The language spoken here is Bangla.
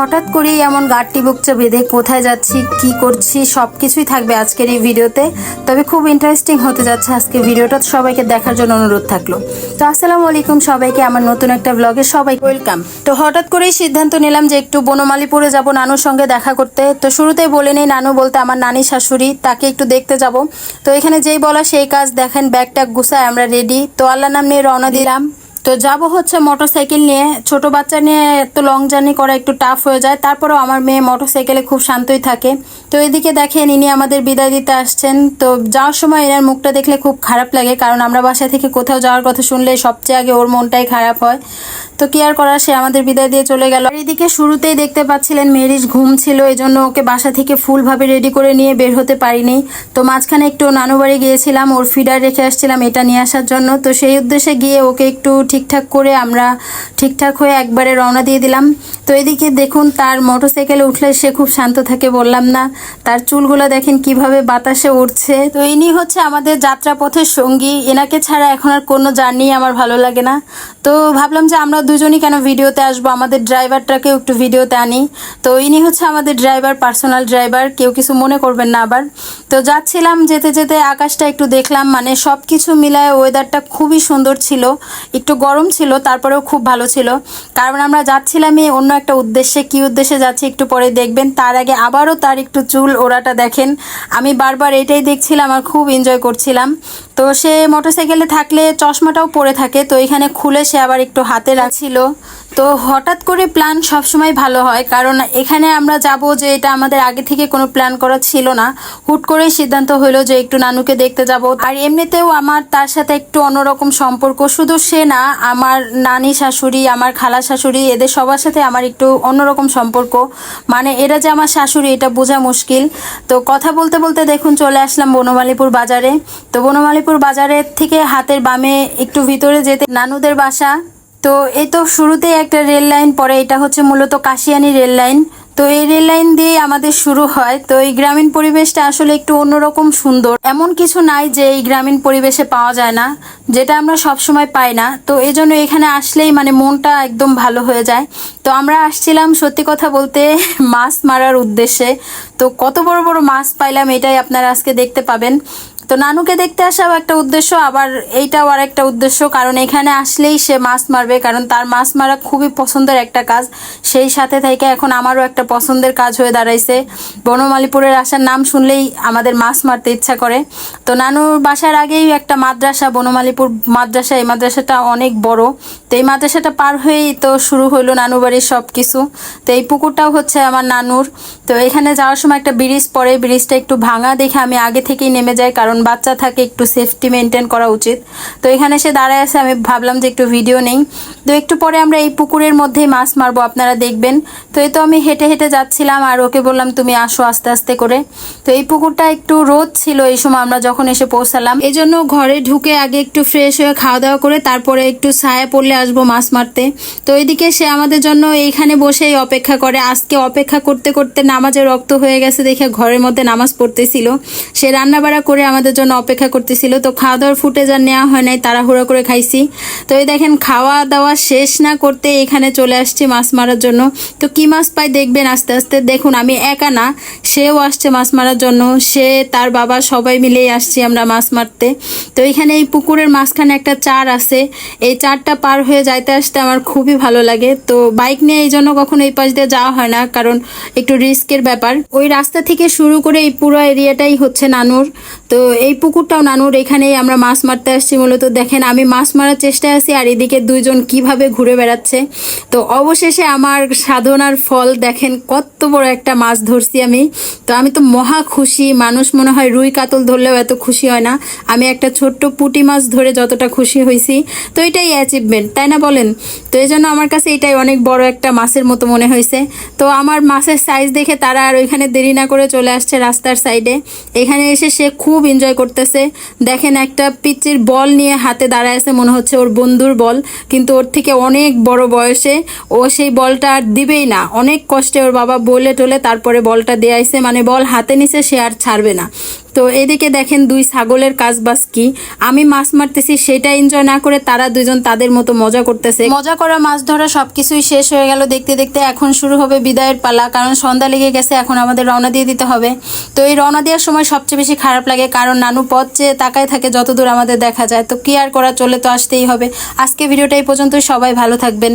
হঠাৎ করেই এমন গাড়টি বুকচা বেঁধে কোথায় যাচ্ছি, কি করছি সব কিছুই থাকবে আজকের এই ভিডিওতে। তবে খুব ইন্টারেস্টিং হতে যাচ্ছে আজকের ভিডিওটা সবাইকে দেখার জন্য অনুরোধ থাকল। তো আসসালামু আলাইকুম সবাইকে, আমার নতুন একটা ব্লগে সবাই ওয়েলকাম তো হঠাৎ করেই সিদ্ধান্ত নিলাম যে একটু বনমালীপুরে যাব নানুর সঙ্গে দেখা করতে। তো শুরুতেই বলে নেই নানু বলতে আমার নানি শাশুড়ি, তাকে একটু দেখতে যাব। তো এখানে যেই বলা সেই কাজ, দেখেন ব্যাগ ট্যাগ গুছায় আমরা রেডি তো আল্লাহ নাম নিয়ে রওনা দিলাম। তো যাব হচ্ছে মোটরসাইকেল নিয়ে। ছোট বাচ্চা নিয়ে তো লং জার্নি করা একটু টাফ হয়ে যায়। তারপরেও আমার মেয়ে মোটরসাইকেলে খুব শান্তই থাকে। তো এদিকে দেখেন, ইনি আমাদের বিদায় দিতে আসছেন। তো যাওয়ার সময় এনার মুখটা দেখলে খুব খারাপ লাগে, কারণ আমরা বাসা থেকে কোথাও যাওয়ার কথা শুনলে সবচেয়ে আগে ওর মনটাই খারাপ হয়। তো কি আর করার? সে আমাদের বিদায় দিয়ে চলে গেল। এদিকে শুরুতেই দেখতে পাচ্ছিলেন মেরিজ ঘুম ছিল এই জন্য ওকে বাসা থেকে ফুলভাবে রেডি করে নিয়ে বের হতে পারিনি। তো মাঝখানে একটু নানু বাড়ি গিয়েছিলাম, ওর ফিডার রেখে আসছিলাম এটা নিয়ে আসার জন্য। তো সেই উদ্দেশ্যে গিয়ে ওকে একটু ঠিকঠাক করে আমরা ঠিকঠাক হয়ে একবারে রওনা দিয়ে দিলাম। তো এদিকে দেখুন, তার মোটরসাইকেলে উঠলে সে খুব শান্ত থাকে, বললাম না। তার চুলগুলো দেখেন কীভাবে বাতাসে উঠছে তো ইনি হচ্ছে আমাদের যাত্রাপথের সঙ্গী। এনাকে ছাড়া এখন আর কোনো জার্নি আমার ভালো লাগে না। তো ভাবলাম যে আমরা দুজনই কেন ভিডিওতে আসব? আমাদের ড্রাইভারটাকেও একটু ভিডিওতে আনি। তো ইনি হচ্ছে আমাদের ড্রাইভার, পার্সোনাল ড্রাইভার, কেউ কিছু মনে করবেন না আবার। তো যাচ্ছিলাম যেতে যেতে আকাশটা একটু দেখলাম মানে সব কিছু মিলায় ওয়েদারটা খুবই সুন্দর ছিল। একটু গরম ছিল, তারপরেও খুব ভালো ছিল। কারণ আমরা যাচ্ছিলামই অন্য একটা উদ্দেশ্যে। কি উদ্দেশ্যে যাচ্ছি একটু পরে দেখবেন। তার আগে আবারও তার একটু চুল ওড়াটা দেখেন। আমি বারবার এটাই দেখছিলাম আর খুব এনজয় করছিলাম। তো সে মোটরসাইকেলে থাকলে চশমাটাও পরে থাকে, তো এখানে খুলে সে আবার একটু হাতে রাখছিল তো হঠাৎ করে প্ল্যান সবসময় ভালো হয়, কারণ এখানে আমরা যাব যে এটা আমাদের আগে থেকে কোনো প্ল্যান করা ছিল না। হুট করে সিদ্ধান্ত হলো যে একটু নানুকে দেখতে যাব। আর এমনিতেও আমার তার সাথে একটু অন্যরকম সম্পর্ক। শুধু সে না, আমার নানি শাশুড়ি, আমার খালা শাশুড়ি, এদের সবার সাথে আমার একটু অন্যরকম সম্পর্ক। মানে এরা যে আমার শাশুড়ি, এটা বোঝা মুশকিল। তো কথা বলতে বলতে দেখুন, চলে আসলাম বনমালীপুর বাজারে। তো বনমালীপুর বাজারের থেকে হাতের বামে একটু ভিতরে যেতে নানুদের বাসা। তো এই তো শুরুতেই একটা রেল লাইন, পরে এটা হচ্ছে মূলত কাশিয়ানি রেল লাইন। তো এই রেল লাইন দিয়ে আমাদের শুরু হয়। তো এই গ্রামীণ পরিবেশটা আসলে একটু অন্যরকম সুন্দর। এমন কিছু নাই যে এই গ্রামীণ পরিবেশে পাওয়া যায় না, যেটা আমরা সব সময় পাই না। তো এই জন্য এখানে আসলেই মানে মনটা একদম ভালো হয়ে যায়। তো আমরা আসছিলাম সত্যি কথা বলতে মাছ মারার উদ্দেশ্যে। তো কত বড় বড় মাছ পাইলাম এটাই আপনারা আজকে দেখতে পাবেন। তো নানুকে দেখতে আসাও একটা উদ্দেশ্য, আবার এইটাও আর একটা উদ্দেশ্য, কারণ এখানে আসলেই সে মাছ মারবে, কারণ তার মাছ মারা খুবই পছন্দের একটা কাজ। সেই সাথে থেকে এখন আমারও একটা পছন্দের কাজ হয়ে দাঁড়াইছে। বনমালীপুরের আসার নাম শুনলেই আমাদের মাছ মারতে ইচ্ছা করে। তো নানুর বাসার আগেই একটা মাদ্রাসা, বনমালীপুর মাদ্রাসা, এই মাদ্রাসাটা অনেক বড়। তো এই মাদ্রাসাটা পার হয়েই তো শুরু হলো নানু বাড়ির সব কিছু তো এই পুকুরটাও হচ্ছে আমার নানুর। তো এখানে যাওয়ার সময় একটা ব্রিজ পড়ে, ব্রিজটা একটু ভাঙা দেখে আমি আগে থেকেই নেমে যাই, কারণ বাচ্চা থাকে একটু সেফটি মেনটেন করা উচিত। তো এখানে সে দাঁড়ায় আছে, আমি ভাবলাম যে একটু ভিডিও নেই। তো একটু পরে আমরা এই পুকুরের মধ্যেই মাছ মারবো, আপনারা দেখবেন। তো এই তো আমি হেঁটে হেঁটে যাচ্ছিলাম আর ওকে বললাম, তুমি আসো আস্তে আস্তে করে। তো এই পুকুরটা একটু রোদ ছিল এই সময়, আমরা যখন এসে পৌঁছালাম। এই জন্য ঘরে ঢুকে আগে একটু ফ্রেশ হয়ে খাওয়া দাওয়া করে, তারপরে একটু ছায়া পড়লে আসব মাছ মারতে। তো এইদিকে সে আমাদের জন্য এইখানে বসেই অপেক্ষা করে। আজকে অপেক্ষা করতে করতে নামাজে রক্ত হয়ে গেছে দেখে ঘরের মধ্যে নামাজ পড়তেছিল। সে রান্না বাড়া করে আমাদের জন্য অপেক্ষা করতেছিল। তো খাওয়া দাওয়ার ফুটেজ আর নেওয়া হয় নাই, তাড়াহুড়ো করে খাইছি। তো এই দেখেন খাওয়া দাওয়া শেষ না করতে এখানে চলে আসছি মাছ মারার জন্য। তো কি মাছ পাই দেখবেন আস্তে আস্তে। দেখুন, আমি একা না, সেও আসছে মাছ মারার জন্য। সে, তার বাবা সবাই মিলেই আসছি আমরা মাছ মারতে। তো এখানে এই পুকুরের মাঝখানে একটা চার আছে। এই চারটা পার হয়ে যাইতে আসতে আমার খুবই ভালো লাগে। তো বাইক নিয়ে এই জন্য কখনো এই পাশ দিয়ে যাওয়া হয় না, কারণ একটু রিস্কের ব্যাপার। ওই রাস্তা থেকে শুরু করে এই পুরো এরিয়াটাই হচ্ছে নানুর। তো এই পুকুরটাও নানুর এখানেই আমরা মাছ মারতে আসছি মূলত। দেখেন, আমি মাছ মারার চেষ্টায় আছি আর এদিকে দুইজন কীভাবে ঘুরে বেড়াচ্ছে। তো অবশেষে আমার সাধনার ফল, দেখেন কত বড় একটা মাছ ধরছি আমি। তো আমি তো মহা খুশি, মানুষ মনে হয় রুই কাতল ধরলেও এত খুশি হয় না। আমি একটা ছোট্ট পুঁটি মাছ ধরে যতটা খুশি হয়েছি তো এটাই অ্যাচিভমেন্ট তাই না বলেন? তো এই জন্য আমার কাছে এটাই অনেক বড় একটা মাছের মতো মনে হয়েছে তো আমার মাছের সাইজ দেখে তারা আর ওইখানে দেরি না করে চলে আসছে রাস্তার সাইডে এখানে এসে সে খুব এনজয় করতেছে। দেখেন একটা পিচির বল নিয়ে হাতে দাঁড়ায় আছে, মনে হচ্ছে ওর বন্ধুর বল, কিন্তু ওর থেকে অনেক বড় বয়সে ও সেই বলটা আর দিবেই না। অনেক কষ্টে ওর বাবা বলে টলে তারপরে বলটা দেয়াইছে মানে বল হাতে নিছে, সে আর ছাড়বে না। তো এদিকে দেখেন দুই ছাগলের কাজ বাস কি। আমি মাছ মারতেছি, সেটা এনজয় না করে তারা দুজন তাদের মতো মজা করতেছে। মজা করা, মাছ ধরা সবকিছুই শেষ হয়ে গেল। দেখতে দেখতে এখন শুরু হবে বিদায়ের পালা, কারণ সন্ধ্যা লেগে গেছে, এখন আমাদের রওনা দিয়ে দিতে হবে। তো এই রওনা দেওয়ার সময় সবচেয়ে বেশি খারাপ লাগে, কারণ নানু পথ চেয়ে তাকায় থাকে যতদূর আমাদের দেখা যায়। তো কি আর করা চলে তো আসতেই হবে। আজকে ভিডিওটা এই পর্যন্তই, সবাই ভালো থাকবেন।